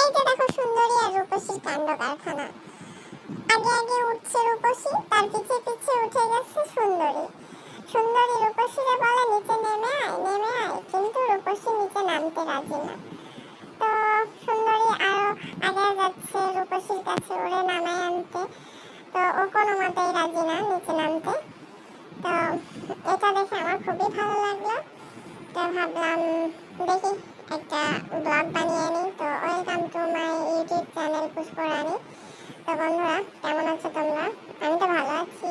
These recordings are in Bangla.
এই যে দেখো সুন্দরী আর রূপসীর কাণ্ড কারখানা আগে আগে উঠছে রূপসী, তার পিছে পিছে উঠে গেছে সুন্দরী। সুন্দরী রূপসীরে বলে, নিচে নেমে আয় নেমে আয়। কিন্তু রূপসী নিচে নামতে রাজি না। তো সুন্দরী আরও আগে যাচ্ছে রূপসীর কাছে ওরে নামায় আনতে। তো ও কোনো মতেই রাজি না নিচে নামতে। তো এটা দেখে আমার খুবই ভালো লাগল। তো ভাবলাম, দেখি একটা ব্লগ বানিয়ে কেমন আছো তোমরা? আমি তো ভালো আছি।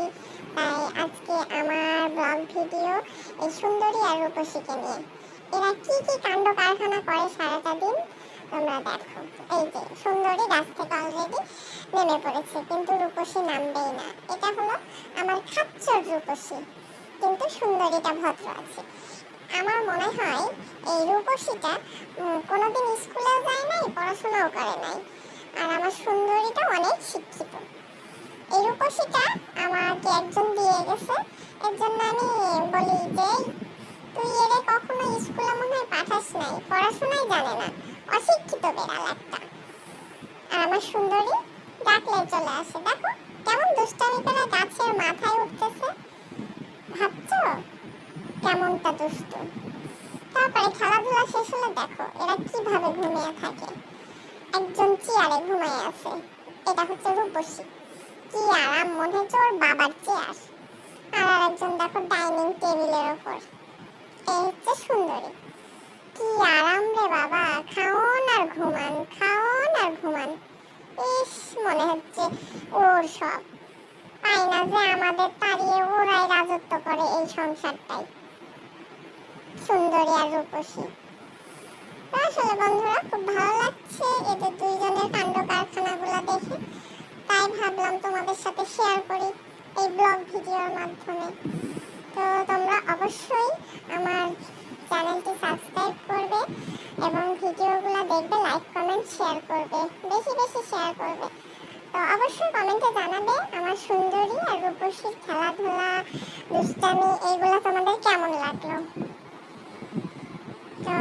তাই আজকে আমার ব্লগ ভিডিও এই সুন্দরী আর রূপসীকে নিয়ে। এরা কি কি কাণ্ড কারখানা করে সারাটা দিন? তোমরা দেখো। এই যে, সুন্দরী গাছ থেকে অলরেডি নেমে পড়েছে, কিন্তু রূপসী নামবেই না। এটা হলো আমার খাচ্চর রূপসী। কিন্তু সুন্দরীটা ভদ্র আছে। আমার মনে হয় এই রূপসীটা কোনোদিন স্কুলেও যায় নাই, পড়াশোনাও করে নাই। আর আমার সুন্দরীটা অনেক শিক্ষিত। রূপসীটা আমাকে একজন দিয়ে গেছে। এর জন্য আমি বলি যে, তুই এরে কখনো স্কুলে মনে হয় পাঠাস নাই, পড়াশোনাই জানে না। অশিক্ষিত বেড়াল একটা। আর আমার সুন্দরী ডাকলে চলে আসে। দেখো, কেমন দুষ্টামি করে গাছের মাথায় উঠতেছে। ভাবছ? কেমনটা দুষ্টু। তারপরে খেলাধুলা শেষ হলে দেখো, এরা কীভাবে ঘুমিয়ে থাকে। একজন চেয়ারে ঘুমায় আছে। এটা হচ্ছে রূপসী। কি আরাম মনে হচ্ছে ওর বাবার চেয়ার আর আরেকজন দেখো ডাইনিং টেবিলের ওপর। এই হচ্ছে সুন্দরী। কি আরাম রে বাবা, খাওন আর ঘুমান, খাওন আর ঘুমান। ইস, মনে হচ্ছে ওর সব। পাই না যে আমাদের তাড়িয়ে ওরাই রাজত্ব করে এই সংসারটাই। সুন্দরী আর রূপসী। আসলে বন্ধুরা, খুব ভালো লাগছে এদের দুইজনের কাণ্ড কারখানাগুলো দেখে। ভাবলাম তোমাদের সাথে শেয়ার করি এই ব্লগ ভিডিওর মাধ্যমে। তো তোমরা অবশ্যই আমার চ্যানেলটি সাবস্ক্রাইব করবে এবং ভিডিওগুলো দেখবে লাইক কমেন্ট শেয়ার করবে, বেশি বেশি শেয়ার করবে। তো অবশ্যই কমেন্টে জানাবে আমার সুন্দরী আর রূপসীর খেলাধুলা, দুষ্টামি, এইগুলো তোমাদের কেমন লাগল? তো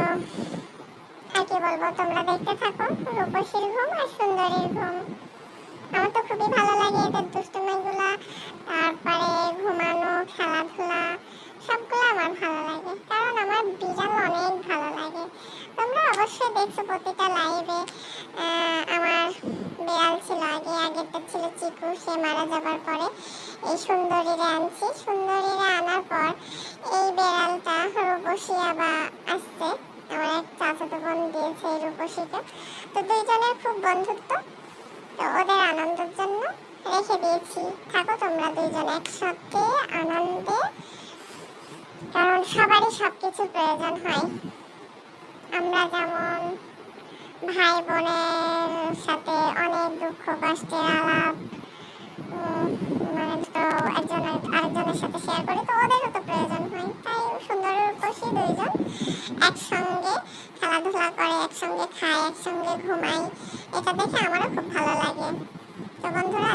আর কি বলব, তোমরা দেখতে থাকো, রূপসীর ঘুম আর সুন্দরীর ঘুম। আমার তো খুবই ভালো লাগে এদের দুষ্টুমিগুলা তারপরে ঘুমানো, খেলাধুলা, সবগুলো আমার ভালো লাগে। কারণ আমার বিড়াল অনেক ভালো লাগে। তোমরা অবশ্যই দেখছ প্রতিটা লাইভে আমার বিড়াল ছিল আগে, আগেরটা ছিল চিকু, সে মারা যাবার পরে এই সুন্দরীরে আনছি। সুন্দরীরে আনার পর এই বিড়ালটা রূপসী আবার আসছে। আমার এক চাচাতো বোন দিয়েছে এই রূপসীকে। তো দুইজনের খুব বন্ধুত্ব। তো ওদের আনন্দের জন্য রেখে দিয়েছি। থাকো তোমরা দুইজন একসাথে আনন্দে, কারণ সবারই সবকিছু প্রয়োজন হয়। আমরা যেমন ভাই বোনের সাথে অনেক দুঃখ, কষ্টের আলাপ মানে তো একজন আরেকজনের সাথে শেয়ার করি, তো ওদেরও তো প্রয়োজন হয়। তাই সুন্দর রূপসী দুইজন একসঙ্গে খেলাধুলা করে, একসঙ্গে খায়, একসঙ্গে ঘুমাই এটা দেখে আমারও খুব ভালো তো বন্ধুরা